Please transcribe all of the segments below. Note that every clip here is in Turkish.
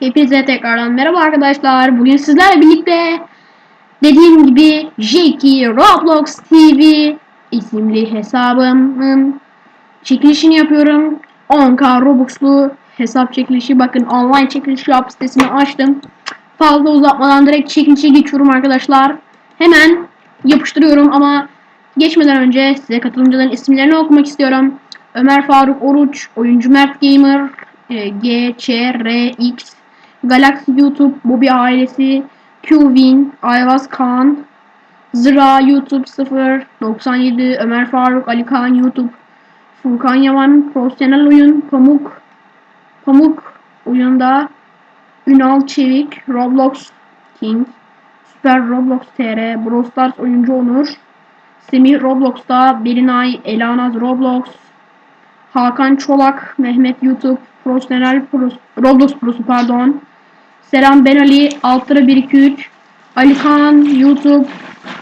Hepinize tekrardan merhaba arkadaşlar. Bugün sizlerle birlikte dediğim gibi Jeki Roblox TV isimli hesabımın çekilişini yapıyorum. 10k Robux'lu hesap çekilişi. Bakın online çekiliş yap sitesini açtım. Fazla uzatmadan direkt çekilişe geçiyorum arkadaşlar. Hemen yapıştırıyorum ama geçmeden önce size katılımcıların isimlerini okumak istiyorum. Ömer Faruk Oruç, Oyuncu Mert Gamer, e, G, Ç, R, X, Galaxy YouTube, Bobby ailesi, Qwin, Ayvaz Kaan, Zıra YouTube 0, 97, Ömer Faruk, Ali Kaan YouTube, Furkan Yaman, Profesyonel Oyun, Pamuk, Pamuk oyunda, Ünal Çevik, Roblox King, Süper Roblox TR, Brawl Stars oyuncu Onur, Semih Roblox'ta, Berinay, Elanaz Roblox, Hakan Çolak, Mehmet YouTube, Profesyonel Pro, Roblox Pro'su pardon. Selam Ben Ali, Altıra 123, Ali Kaan, YouTube,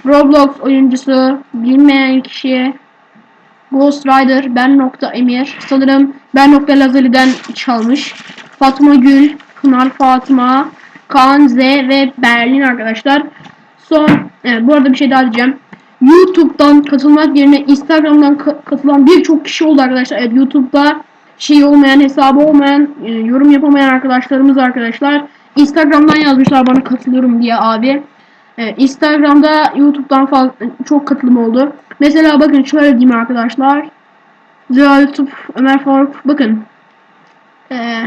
Roblox oyuncusu, bilmeyen kişi, Ghost Rider, Ben nokta Emir, sanırım Ben nokta Lazali'den çalmış. Fatma Gül, Pınar Fatıma, Kaan Z ve Berlin arkadaşlar. Son, evet, bu arada bir şey daha diyeceğim. YouTube'dan katılmak yerine Instagram'dan ka- katılan birçok kişi oldu arkadaşlar. Evet YouTube'da şey olmayan, hesabı olmayan, e, yorum yapamayan arkadaşlarımız arkadaşlar. Instagram'dan yazmışlar bana katılıyorum diye abi. E, Instagram'da YouTube'dan fazla çok katılım oldu. Mesela bakın şöyle diyeyim arkadaşlar. Zira YouTube Ömer Faruk bakın. E,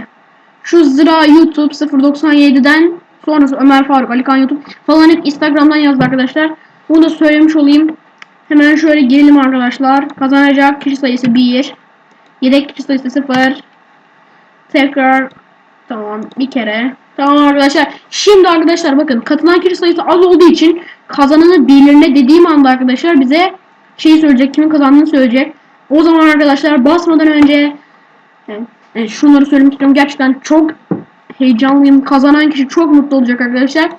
şu Zira YouTube 097'den sonrası Ömer Faruk, Alikan YouTube falan hep Instagram'dan yazdı arkadaşlar. Bunu da söylemiş olayım. Hemen şöyle girelim arkadaşlar. Kazanacak kişi sayısı 1. Yedek kişi sayısı 0. Tekrar tamam bir kere. Tamam arkadaşlar. Şimdi arkadaşlar bakın katılan kişi sayısı az olduğu için kazananı belirle dediğim anda arkadaşlar bize şeyi söyleyecek. Kimin kazandığını söyleyecek. O zaman arkadaşlar basmadan önce yani, yani şunları söylemek istiyorum. Gerçekten çok heyecanlıyım. Kazanan kişi çok mutlu olacak arkadaşlar.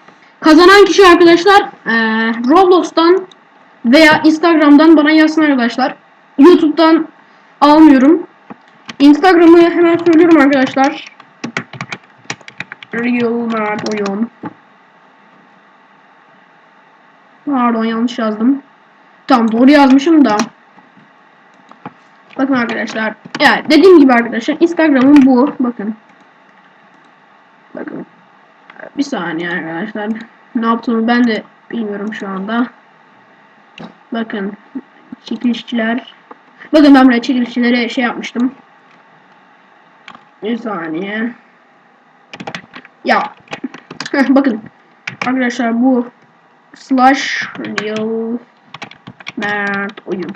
Kazanan kişi arkadaşlar eee, Roblox'tan veya Instagram'dan bana yazsın arkadaşlar. YouTube'dan almıyorum. Instagram'ı hemen söylüyorum arkadaşlar. Real Oyun. Pardon yanlış yazdım. Tamam doğru yazmışım da. Bakın arkadaşlar. Yani dediğim gibi arkadaşlar Instagram'ım bu. Bakın. Bakın. Bir saniye arkadaşlar. Ne yaptığımı ben de bilmiyorum şu anda. Bakın. Çekilişçiler. Bakın ben buraya çekilişçilere şey yapmıştım. Bir saniye. Ya. Bakın. Arkadaşlar bu slash real mert oyun.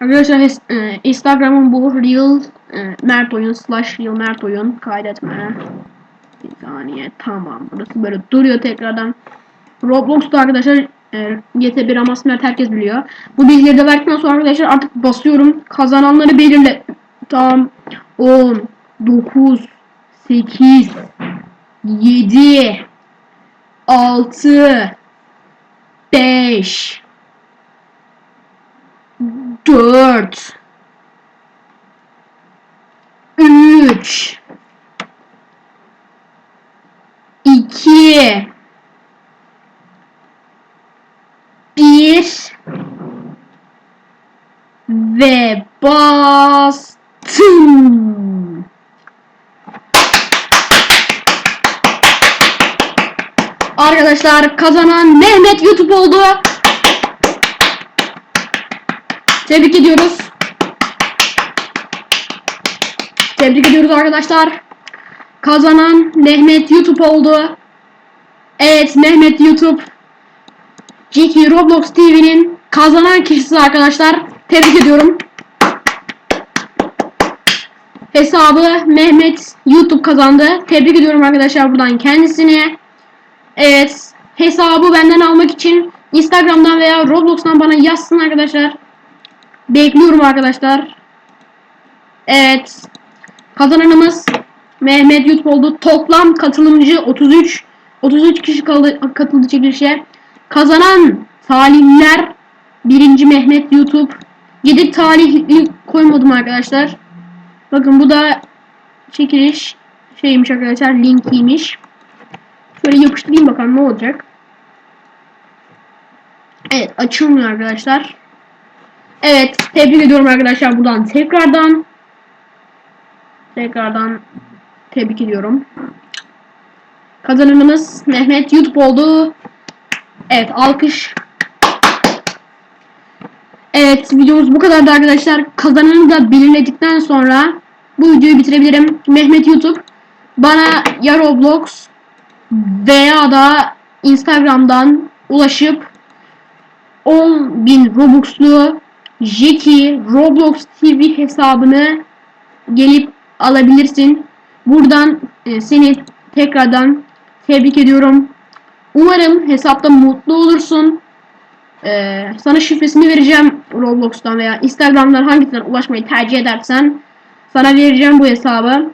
Arkadaşlar e, Instagram'ım bu real e, mert oyun slash real mert oyun kaydetme. Bir saniye tamam burası böyle duruyor tekrardan. Roblox'ta arkadaşlar e, GT1 Amas Mert herkes biliyor. Bu bilgileri de verdikten sonra arkadaşlar artık basıyorum. Kazananları belirle. Tamam. 10, 9, 8, 7, 6, 5, 4, 3, 2 1 ve bastım. Arkadaşlar kazanan Mehmet YouTube oldu. Tebrik ediyoruz. Tebrik ediyoruz arkadaşlar. Kazanan Mehmet YouTube oldu. Evet Mehmet YouTube. Jiki Roblox TV'nin kazanan kişisi arkadaşlar. Tebrik ediyorum. Hesabı Mehmet YouTube kazandı. Tebrik ediyorum arkadaşlar buradan kendisine. Evet. Hesabı benden almak için Instagram'dan veya Roblox'tan bana yazsın arkadaşlar. Bekliyorum arkadaşlar. Evet. Kazananımız Mehmet YouTube oldu. Toplam katılımcı 33. 33 kişi katıldı çekilişe. Kazanan talihliler birinci Mehmet YouTube. Yedek talihli koymadım arkadaşlar. Bakın bu da çekiliş. şeymiş arkadaşlar linkiymiş. Şöyle yapıştırayım bakalım ne olacak. Evet açılmıyor arkadaşlar. Evet tebrik ediyorum arkadaşlar buradan tekrardan. Tekrardan tebrik ediyorum. Kazananımız Mehmet YouTube oldu. Evet alkış. Evet videomuz bu kadardı arkadaşlar. Kazananı da belirledikten sonra bu videoyu bitirebilirim. Mehmet YouTube bana ya veya da Instagram'dan ulaşıp 10.000 Robux'lu Jeki Roblox TV hesabını gelip alabilirsin. Buradan e, seni tekrardan tebrik ediyorum. Umarım hesapta mutlu olursun. Ee, sana şifresini vereceğim Roblox'tan veya Instagram'dan hangisinden ulaşmayı tercih edersen sana vereceğim bu hesabı.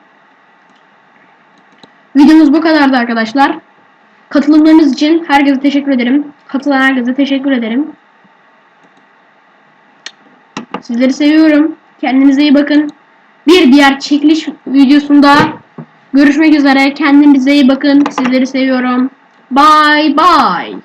Videomuz bu kadardı arkadaşlar. Katılımlarınız için herkese teşekkür ederim. Katılan herkese teşekkür ederim. Sizleri seviyorum. Kendinize iyi bakın. Bir diğer çekiliş videosunda görüşmek üzere. Kendinize iyi bakın. Sizleri seviyorum. Bye bye.